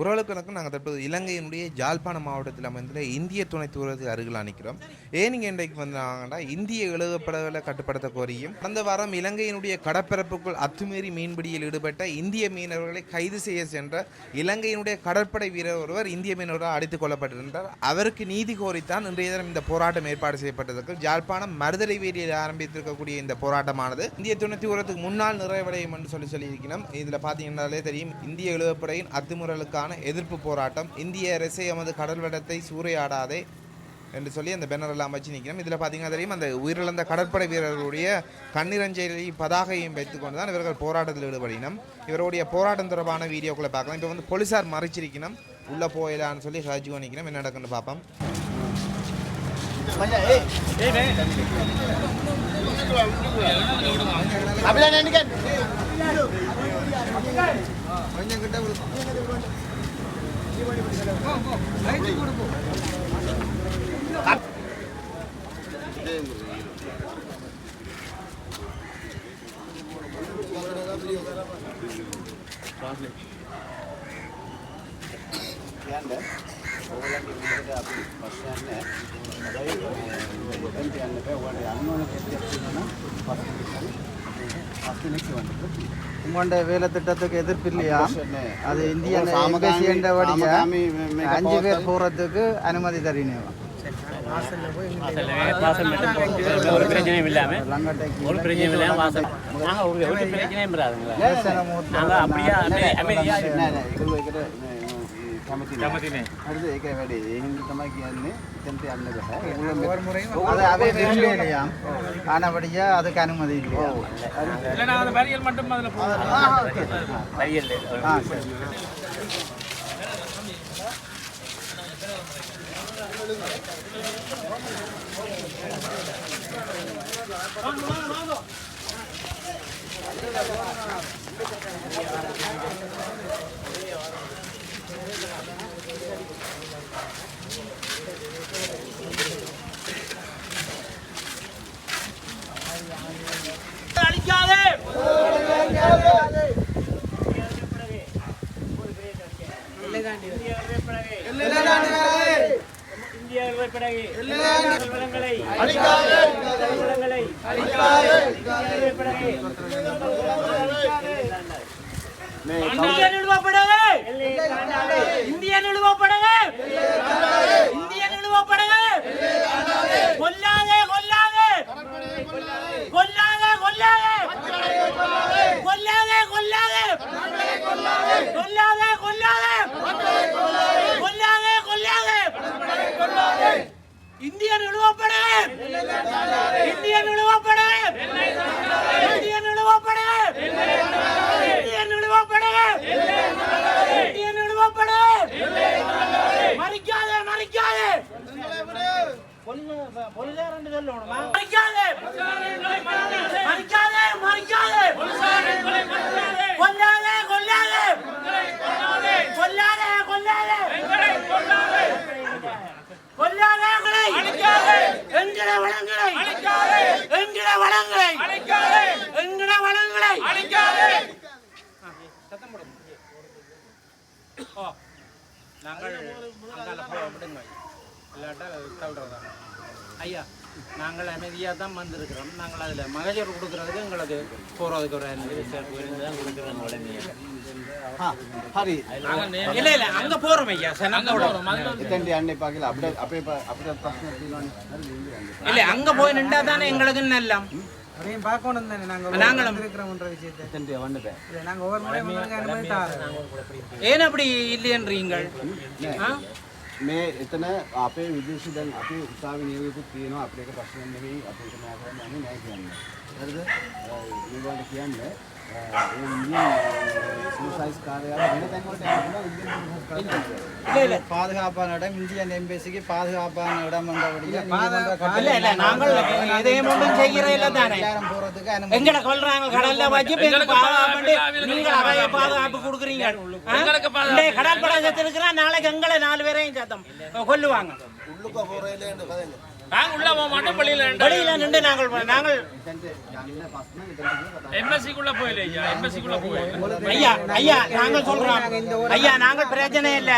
உறவுகளுக்கு நாங்கள் தற்போது இலங்கையினுடைய ஜாழ்ப்பாண மாவட்டத்தில் அமைந்துள்ள இந்திய துணை தூரத்துக்கு அருகில் அணிக்கிறோம். ஏன் இங்கே இன்றைக்கு வந்தாங்கன்னா இந்திய எழுதப்படகளை கட்டுப்படுத்த கோரியும் கடந்த வாரம் இலங்கையினுடைய கடற்பரப்புக்குள் அத்துமீறி மீன்பிடியில் ஈடுபட்ட இந்திய மீனவர்களை கைது செய்ய சென்ற இலங்கையினுடைய கடற்படை வீரர் ஒருவர் இந்திய மீனவரால் அடித்துக் கொள்ளப்பட்டிருந்தார் அவருக்கு நீதி கோரித்தான் இன்றைய தினம் இந்த போராட்டம் ஏற்பாடு செய்யப்பட்டதற்கு ஜாழ்ப்பாணம் மருதலை வீரியில் ஆரம்பித்திருக்கக்கூடிய இந்த போராட்டமானது இந்திய துணை தூரத்துக்கு முன்னால் நிறைவடையும் என்று சொல்லி சொல்லியிருக்கிறோம். இதில் பார்த்தீங்கன்னாலே தெரியும் இந்திய எழுதப்படையின் அத்துமுறலுக்கான எதிர்ப்பு போராட்டம். இந்திய அரசை எமது கடல் வட்டத்தை சூறையாடாதே என்று சொல்லி அந்த பேனர் எல்லாம் வச்சு நிற்கிறோம். இதில் பார்த்தீங்கன்னா தெரியும் அந்த உயிரிழந்த கடற்படை வீரர்களுடைய கண்ணிரஞ்சலி பதாகையும் வைத்துக்கொண்டு தான் இவர்கள் போராட்டத்தில் ஈடுபடினோம். இவருடைய போராட்டம் தொடர்பான வீடியோக்குள்ளே பார்க்கலாம். இப்போ வந்து போலீஸார் மறைச்சிருக்கணும். உள்ளே போயிடலான்னு சொல்லி சாட்சி நிற்கிறோம். என்ன நடக்குன்னு பார்ப்போம். கொஞ்சம் கிட்ட போ போ லைட்டு கொடுப்போம். உங்களோட வேலை திட்டத்துக்கு எதிர்ப்பு இல்லையா அது இந்திய அஞ்சு பேர். போறதுக்கு அனுமதி தரணும் ஒரு பிரச்சனையும் இல்லாம லங்கட்டைக்கு ஒரு பிரச்சனையும் இல்லாம வாசல். நாங்க ஒரு ஒரு பிரச்சனையும் வராதுங்களா. நாங்க அப்படியே அமைதி- அமைதியா කැමති නෑ. හරිද? ඒක වැඩේ. அதே தெரியலையா? அதுக்கு அனுமதி இல்லையா? இல்ல நான் இந்தியன் நிறுவப்படவே இந்தியன் நிறுவப்படவே இந்திய நிறுவப்படவே கொல்லாதே கொல்லாதே! கொல்லாதே கொல்லாதே! கொல்லாதே கொல்லாதே! கொல்லாதே கொல்லாதே! கொல்லாதே கொல்லாதே! இந்திய நிறுவப்படவே இந்திய நிறுவப்படவே இந்திய மறிக்காதே மறிக்காதே. பொலிசார ரெண்டு சொல்லணுமா மறிக்காதே. மறிக்காதே மறிக்காதே. கொல்லாதே கொல்லாதே. கொல்லாதே. கொல்லாதே என்கிற வளங்களை என்கிற வளங்களை என்கிற வளங்களை நாங்கள் அங்கால போக விடுங்க. இல்லாட்டா தவிடுறதா ஐயா. நாங்கள் அமைதியாக தான் வந்திருக்கிறோம். நாங்கள் அதில் மகஜர் கொடுக்குறதுக்கு எங்களுக்கு போகிறதுக்கு ஒரு இல்லை இல்லை அங்கே போகிறோம் ஐயா சார் அங்கே போகிறோம் இல்லை அங்கே போய் நின்றா தானே எங்களுக்கு பார்க்கணும் நாங்கள் நாங்களும். இருக்கிறோம்ன்ற விஷயத்தை. வந்துட்டேன் நாங்கள் ஏன் அப்படி இல்லையன்றீங்கள் මේ එතන අපේ විදේශ දැන් අපේ උසාවි නියෝගයකුත් තියෙනවා අපිට ඒක ප්‍රශ්නයක් නෙවෙයි අපිට නෑ කරන්න යන්නේ නෑ කියන්නේ. හරිද? ඒගොල්ලන්ට කියන්නේ பாதுகாப்பான இடம் இந்தியன் எம்பசிக்கு பாதுகாப்பான இடம் நாங்கள் எதையும் ஒன்றும் செய்கிறதில்ல தானே போறதுக்கு எங்களை கொள்றாங்க கடல்ல வச்சு நீங்க அவைய பாதுகாப்பு நாளைக்கு எங்களை நாலு பேரையும் சத்தம் கொல்லுவாங்க. நாங்க உள்ள போக மாட்டோம் பள்ளியில பள்ளியில நின்று நாங்கள் நாங்கள் எம்எஸ்சிக்குள்ள போயில ஐயா எம்எஸ்சிக்குள்ள போயில ஐயா ஐயா நாங்கள் சொல்றோம். ஐயா நாங்கள் பிரச்சனை இல்ல.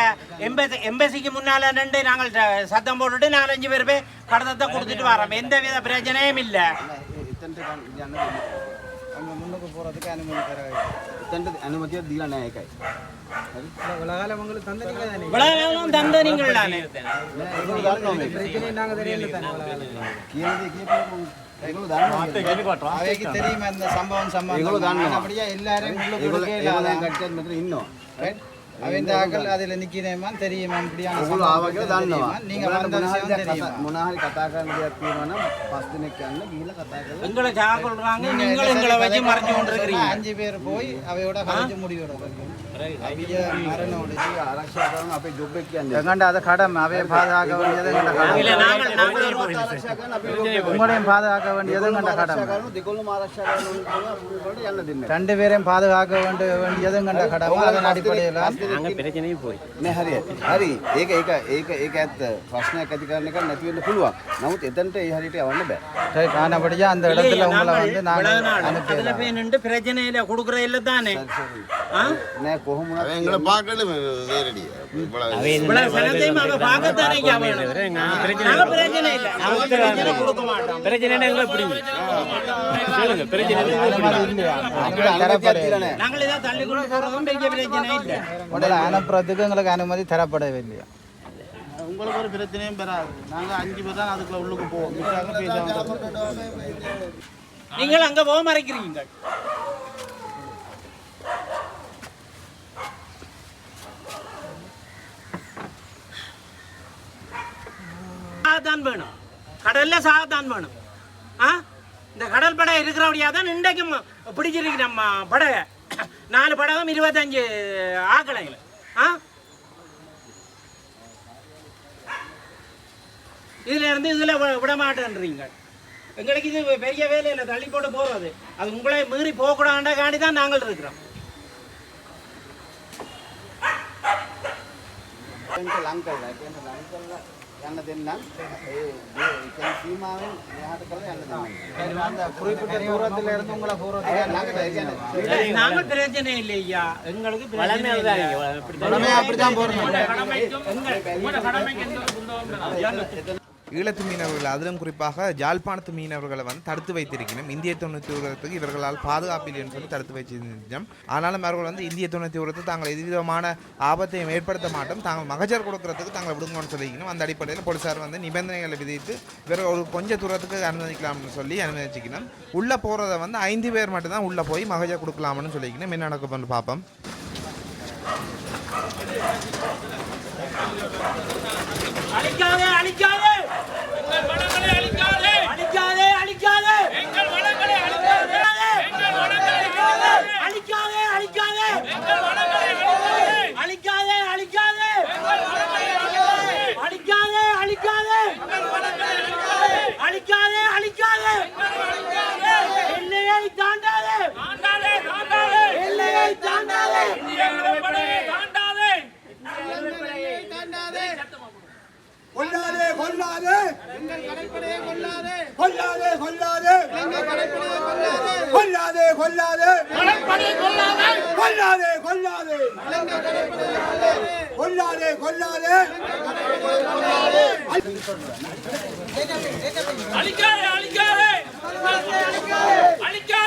எம்பசி எம்பசிக்கு முன்னால நின்று நாங்கள் சத்தம் போட்டுட்டு நாங்கள் அஞ்சு பேர் போய் கடத்தத்தை கொடுத்துட்டு வரோம் எந்த வித பிரச்சனையும் இல்லை முன்னுக்கு போறதுக்கு அனுமதி தர ತಂಡದ ಅನುಮತಿಯ ದಿಲ ನಾಯಕ தெரியுமா இந்த சம்பவம் சம்பவம். எல்லாரும் இன்னும். அவைந்தாக்கள் அதில் நிற்கிறேமான் தெரியுமா இப்படியான அவ்வளோ ஆவாக்கள் தான் நீங்கள் வந்த விஷயம் தெரியுமா? முன்னாடி கதாக்காரனுடைய தீர்மானம் ஃபஸ்ட் நிற்காங்க கீழே எங்களை ஜாக கொள்றாங்க நீங்கள் எங்களை அஞ்சு பேர் போய் அவையோட கலைஞ்சு முடிவிடுறது அவைய மரணம் ආරක්ෂා කරන අපේ ජොබ් එක කියන්නේ. எங்கண்ட அதை கடமை அவைய பாதுகாக்க வேண்டியது எங்கண்ட இல்ல கடமை நாங்கள் நாங்கள் ආරක්ෂා කරන අපේ job එක. உங்களையும் பாதுகாக்க வேண்டியது எங்கண்ட ආරක්ෂා கடமை කරන දෙකොල්ලම ආරක්ෂා කරන උන්ට යන්න දෙන්නේ. ரெண்டு பேரையும் பாதுகாக்க வேண்டிய வேண்டியது எங்கண்ட கடமை அதன் அடிப்படையில் நாங்கள் பிரச்சனையும் போய் නෑ හරි හරි ඒක ඒක ඒක ඒක ඇත්ත ප්‍රශ්නයක් ඇති කරන එක නැති වෙන්න පුළුවන් නමුත් එතනට ඒ හරියට යවන්න බෑ ரைட் ஆனபடியா அந்த இடத்துல உங்களை வந்து நாங்கள் அதுல அனுப்பிடலாம் போய் நின்று பிரச்சனையில கொடுக்குற இல்ல தானே போகும்னா எங்களை பார்க்கணும் நேரடி பிரச்சனை எங்களை பிடிங்க. சொல்லுங்க பிரச்சனை அனுப்புறதுக்கு எங்களுக்கு அனுமதி தரப்படவே இல்லையா உங்களுக்கு ஒரு பிரச்சனையும் பெறாது. நாங்கள் அஞ்சு பேர் தான் அதுக்குள்ள உள்ளுக்கு போவோம். நீங்கள் அங்கே போக மறைக்கிறீங்க சாதான் வேணும். கடலில் சாதான் வேணும். ஆ? இந்த கடல் படை இருக்கிறபடியா தான் இன்றைக்கும் பிடிச்சிருக்கு நம்ம படகை நாலு படகம் இருபத்தஞ்சு ஆக்கலைங்கள ஆ? இதுல இருந்து இதில் விட மாட்டேன்றீங்க எங்களுக்கு இது பெரிய இல்லை. தள்ளி போட்டு போகிறது அது உங்களை மீறி போகக்கூடாண்டா காண்டி தான் நாங்கள் இருக்கிறோம். அங்கிள் அங்கிள் කරලා ඒ කියන්නේ ලං කරලා යන්න දෙන්නම් ඒ ඒ කියන්නේ සීමාවෙන් මෙහාට කරලා යන්න දෙන්නම් அந்த குறிப்பிட்ட தூரத்துல இருந்து உங்களை போறதுக்கு ළඟට ඒ කියන්නේ நாங்கள் பிரச்சனை இல்லை ஐயா எங்களுக்கு பிரச்சனை இல்லை. உடனே அப்படித்தான் போறோம் எங்கள் கடமைக்கு எந்த ஒரு குந்தவும் இல்லை. ஈழத்து மீனவர்கள் அதிலும் குறிப்பாக ஜாழ்ப்பாணத்து மீனவர்களை வந்து தடுத்து வைத்திருக்கணும். இந்திய தொண்ணூற்றி உரத்துக்கு இவர்களால் பாதுகாப்பில்லைன்னு சொல்லி தடுத்து வச்சிருந்தோம் ஆனாலும் அவர்கள் வந்து இந்திய தொண்ணூற்றி ஊரத்தில் தாங்கள் எதுவிதமான ஆபத்தையும் ஏற்படுத்த மாட்டோம். தாங்கள் மகஜர் கொடுக்கறதுக்கு தாங்கள் விடுங்கன்னு சொல்லிக்கணும். அந்த அடிப்படையில் போலீசார் வந்து நிபந்தனைகளை விதித்து இவர்கள் ஒரு கொஞ்ச தூரத்துக்கு அனுமதிக்கலாம்னு சொல்லி அனுமதிச்சிக்கணும். உள்ளே போகிறத வந்து ஐந்து பேர் மட்டும்தான் உள்ளே போய் மகஜர் கொடுக்கலாம்னு சொல்லிக்கணும். என்ன நடக்கும்னு பார்ப்போம் அழிக்காதே அழிக்காதே எங்கள் வளங்களை அழிக்காதே அழிக்காதே அழிக்காதே எங்கள் வளங்களை அழிக்காதே எங்கள் வளங்களை அழிக்காதே அழிக்காதே அழிக்காதே எங்கள் வளங்களை அழிக்காதே அழிக்காதே அழிக்காதே எங்கள் வளங்களை அழிக்காதே அழிக்காதே அழிக்காதே எங்கள் வளங்களை அழிக்காதே அழிக்காதே அழிக்காதே அழிக்காதே எல்லையை தாண்டாதே தாண்டாதே தாண்டாதே எல்லையை தாண்டாதே இந்திய கடற்படையை தாண்டாதே கொல்லாதே கொல்லாதே கொல்லாதே கொல்லாதே கொல்லாதே கொல்லாதே கொல்லாதே கொல்லாதே கொல்லாதே கொல்லாதே எங்கள் கடற்படையை கொல்லாதே கொல்லாதே கொல்லாதே அழிக்காதே. அழிக்காதே அழிக்காதே. அழிக்காதே.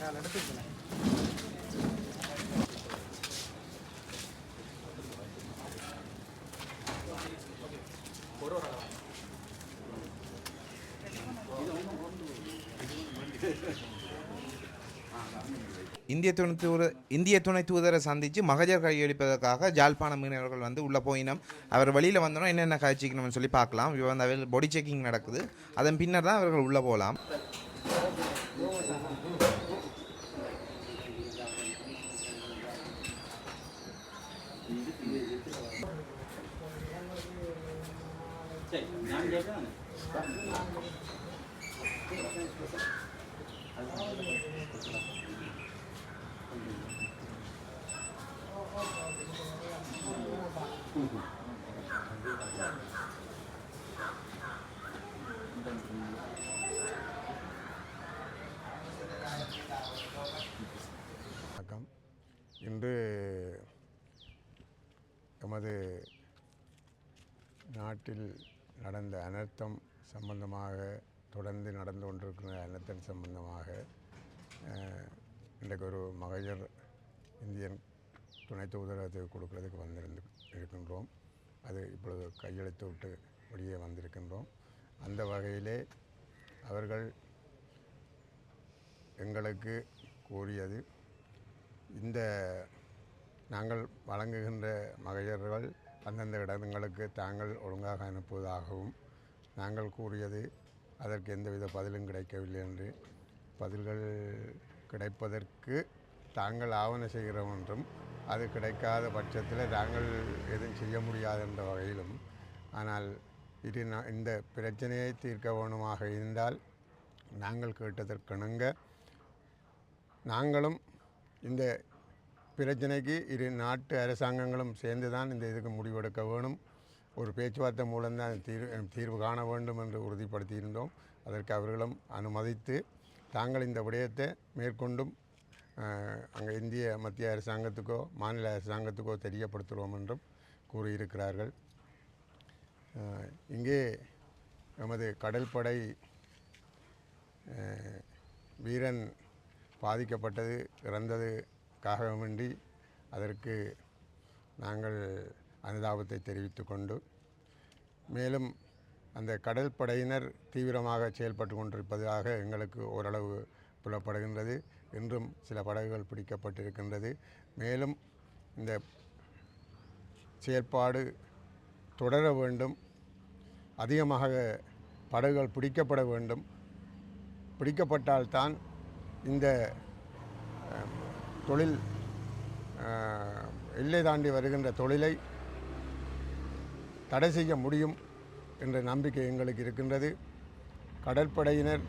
நான் எடுத்துருக்கேன் இந்திய துணை தூதர் இந்திய துணை தூதரை சந்தித்து மகஜர் கையளிப்பதற்காக ஜாழ்ப்பாண மீனவர்கள் வந்து உள்ளே போயினோம். அவர் வெளியில் வந்தோன்னா என்னென்ன காய்ச்சிக்கணும்னு சொல்லி பார்க்கலாம். இப்போ வந்து அவர் பொடி செக்கிங் நடக்குது. அதன் பின்னர் தான் அவர்கள் உள்ளே போகலாம். வணக்கம் இன்று எமது நாட்டில் நடந்த அனர்த்தம் சம்பந்தமாக தொடர்ந்து நடந்து கொண்டிருக்கிற அனர்த்தம் சம்பந்தமாக இன்றைக்கு ஒரு மகஜர் இந்தியன் துணை தூதரகத்துக்கு கொடுக்கறதுக்கு வந்திருந்து இருக்கின்றோம். அது இப்பொழுது கையெழுத்து விட்டு வெளியே வந்திருக்கின்றோம். அந்த வகையிலே அவர்கள் எங்களுக்கு கூறியது இந்த நாங்கள் வழங்குகின்ற மகஜர்கள் அந்தந்த இடங்களுக்கு தாங்கள் ஒழுங்காக அனுப்புவதாகவும் நாங்கள் கூறியது அதற்கு எந்தவித பதிலும் கிடைக்கவில்லை என்று. பதில்கள் கிடைப்பதற்கு தாங்கள் ஆவண செய்கிறோம் என்றும் அது கிடைக்காத பட்சத்தில் தாங்கள் எதுவும் செய்ய முடியாது என்ற வகையிலும். ஆனால் இது இந்த பிரச்சனையை தீர்க்க வேணுமாக இருந்தால் நாங்கள் கேட்டதற்கிணங்க நாங்களும் இந்த பிரச்சனைக்கு இரு நாட்டு அரசாங்கங்களும் சேர்ந்து தான் இந்த இதுக்கு முடிவெடுக்க வேணும். ஒரு பேச்சுவார்த்தை மூலம்தான் தீர்வு தீர்வு காண வேண்டும் என்று உறுதிப்படுத்தியிருந்தோம். அதற்கு அவர்களும் அனுமதித்து தாங்கள் இந்த விடயத்தை மேற்கொண்டும் அங்கே இந்திய மத்திய அரசாங்கத்துக்கோ மாநில அரசாங்கத்துக்கோ தெரியப்படுத்துகிறோம் என்றும் கூறியிருக்கிறார்கள். இங்கே நமது கடற்படை வீரன் பாதிக்கப்பட்டது இறந்ததுக்காக வேண்டி அதற்கு நாங்கள் அனுதாபத்தை தெரிவித்து கொண்டு மேலும் அந்த கடல் படையினர் தீவிரமாக செயல்பட்டு கொண்டிருப்பதாக எங்களுக்கு ஓரளவு புலப்படுகின்றது. இன்றும் சில படகுகள் பிடிக்கப்பட்டிருக்கின்றது. மேலும் இந்த செயற்பாடு தொடர வேண்டும். அதிகமாக படகுகள் பிடிக்கப்பட வேண்டும். பிடிக்கப்பட்டால்தான் இந்த தொழில் எல்லை தாண்டி வருகின்ற தொழிலை தடை செய்ய முடியும் என்ற நம்பிக்கை எங்களுக்கு இருக்கின்றது. கடற்படையினர்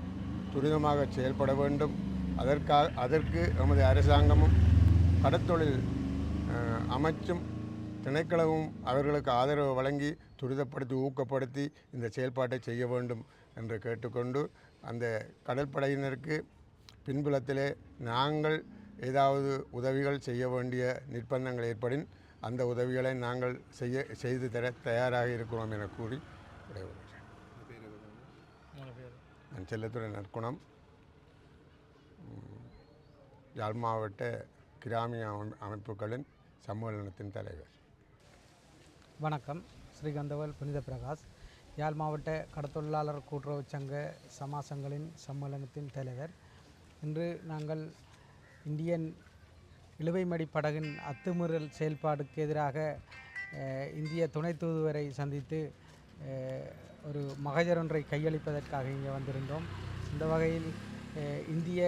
துரிதமாக செயல்பட வேண்டும். அதற்காக அதற்கு நமது அரசாங்கமும் கடற்தொழில் அமைச்சும் திணைக்களமும் அவர்களுக்கு ஆதரவு வழங்கி துரிதப்படுத்தி ஊக்கப்படுத்தி இந்த செயல்பாட்டை செய்ய வேண்டும் என்று கேட்டுக்கொண்டு அந்த கடற்படையினருக்கு பின்புலத்திலே நாங்கள் ஏதாவது உதவிகள் செய்ய வேண்டிய நிர்பந்தங்கள் ஏற்படின் அந்த உதவிகளை நாங்கள் செய்ய செய்து தர தயாராக இருக்கிறோம் என கூறி விடைபெறுகிறேன். நான் செல்லத்துறை நற்குணம். யாழ் மாவட்ட கிராமிய அமைப்புகளின் சம்மேளனத்தின் தலைவர். வணக்கம். ஸ்ரீகந்தவல் புனித பிரகாஷ். யாழ் மாவட்ட கடத்தொழிலாளர் கூட்டுறவு சங்க சமாசங்களின் சம்மேளனத்தின் தலைவர். இன்று நாங்கள் இந்தியன் இழுவைமடி படகின் அத்துமீறல் செயல்பாடுக்கு எதிராக இந்திய துணை தூதுவரை சந்தித்து ஒரு மகஜர் ஒன்றை கையளிப்பதற்காக இங்கே வந்திருந்தோம். இந்த வகையில் இந்திய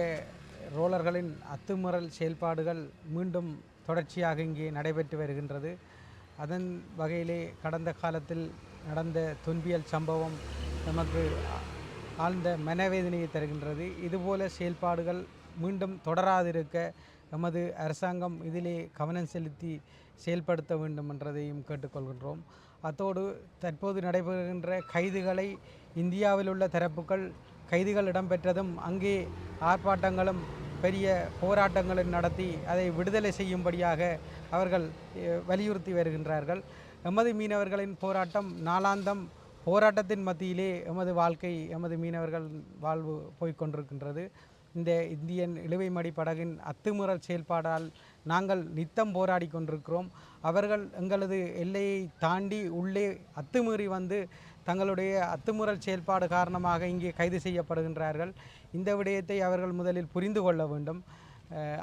ரோலர்களின் அத்துமீறல் செயல்பாடுகள் மீண்டும் தொடர்ச்சியாக இங்கே நடைபெற்று வருகின்றது. அதன் வகையிலே கடந்த காலத்தில் நடந்த துன்பியல் சம்பவம் நமக்கு ஆழ்ந்த மனவேதனையை தருகின்றது. இதுபோல செயல்பாடுகள் மீண்டும் தொடராதிருக்க எமது அரசாங்கம் இதிலே கவனம் செலுத்தி செயல்படுத்த வேண்டும் என்றதையும் கேட்டுக்கொள்கின்றோம். அத்தோடு தற்போது நடைபெறுகின்ற கைதுகளை இந்தியாவில் உள்ள தரப்புகள் கைதுகள் இடம்பெற்றதும் அங்கே ஆர்ப்பாட்டங்களும் பெரிய போராட்டங்களும் நடத்தி அதை விடுதலை செய்யும்படியாக அவர்கள் வலியுறுத்தி வருகின்றார்கள். எமது மீனவர்களின் போராட்டம் நாளாந்தம் போராட்டத்தின் மத்தியிலே எமது வாழ்க்கை எமது மீனவர்கள் வாழ்வு போய்கொண்டிருக்கின்றது இந்த இந்தியன் இழுவைமடி படகின் அத்துமுறல் செயல்பாடால் நாங்கள் நித்தம் போராடி கொண்டிருக்கிறோம். அவர்கள் எங்களது எல்லையை தாண்டி உள்ளே அத்துமீறி வந்து தங்களுடைய அத்துமுறல் செயல்பாடு காரணமாக இங்கே கைது செய்யப்படுகின்றார்கள். இந்த விடயத்தை அவர்கள் முதலில் புரிந்து கொள்ள வேண்டும்.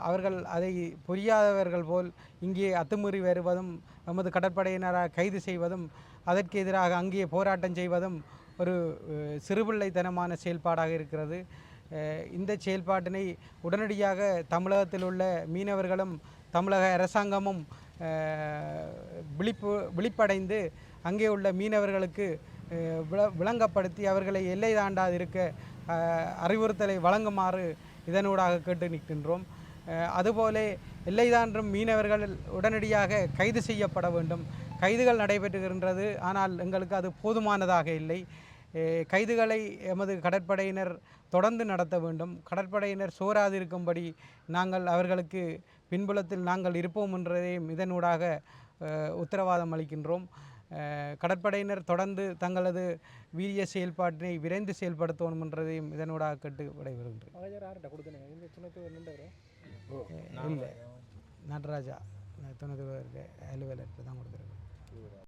அவர்கள் அதை புரியாதவர்கள் போல் இங்கே அத்துமீறி வருவதும் நமது கடற்படையினராக கைது செய்வதும் அதற்கு எதிராக அங்கே போராட்டம் செய்வதும் ஒரு சிறுபிள்ளைத்தனமான செயல்பாடாக இருக்கிறது. இந்த செயல்பாட்டினை உடனடியாக தமிழகத்தில் உள்ள மீனவர்களும் தமிழக அரசாங்கமும் விழிப்பு விழிப்படைந்து அங்கே உள்ள மீனவர்களுக்கு விள விளங்கப்படுத்தி அவர்களை எல்லை தாண்டாதிருக்க அறிவுறுத்தலை வழங்குமாறு இதனூடாக கேட்டு நிற்கின்றோம். அதுபோல எல்லைதான்றும் மீனவர்கள் உடனடியாக கைது செய்யப்பட வேண்டும். கைதுகள் நடைபெற்றுகின்றது ஆனால் எங்களுக்கு அது போதுமானதாக இல்லை. கைதுகளை எமது கடற்படையினர் தொடர்ந்து நடத்த வேண்டும். கடற்படையினர் சோராதிருக்கும்படி நாங்கள் அவர்களுக்கு பின்புலத்தில் நாங்கள் இருப்போம் என்றதையும் இதனூடாக உத்தரவாதம் அளிக்கின்றோம். கடற்படையினர் தொடர்ந்து தங்களது வீரிய செயல்பாட்டினை விரைந்து செயல்படுத்தணும் என்றதையும் இதனூடாக கேட்டு விடைபெறுகின்றேன். இல்லை நடராஜா தொண்ணூற்றி அலுவலருக்கு தான் கொடுத்துருக்கேன்.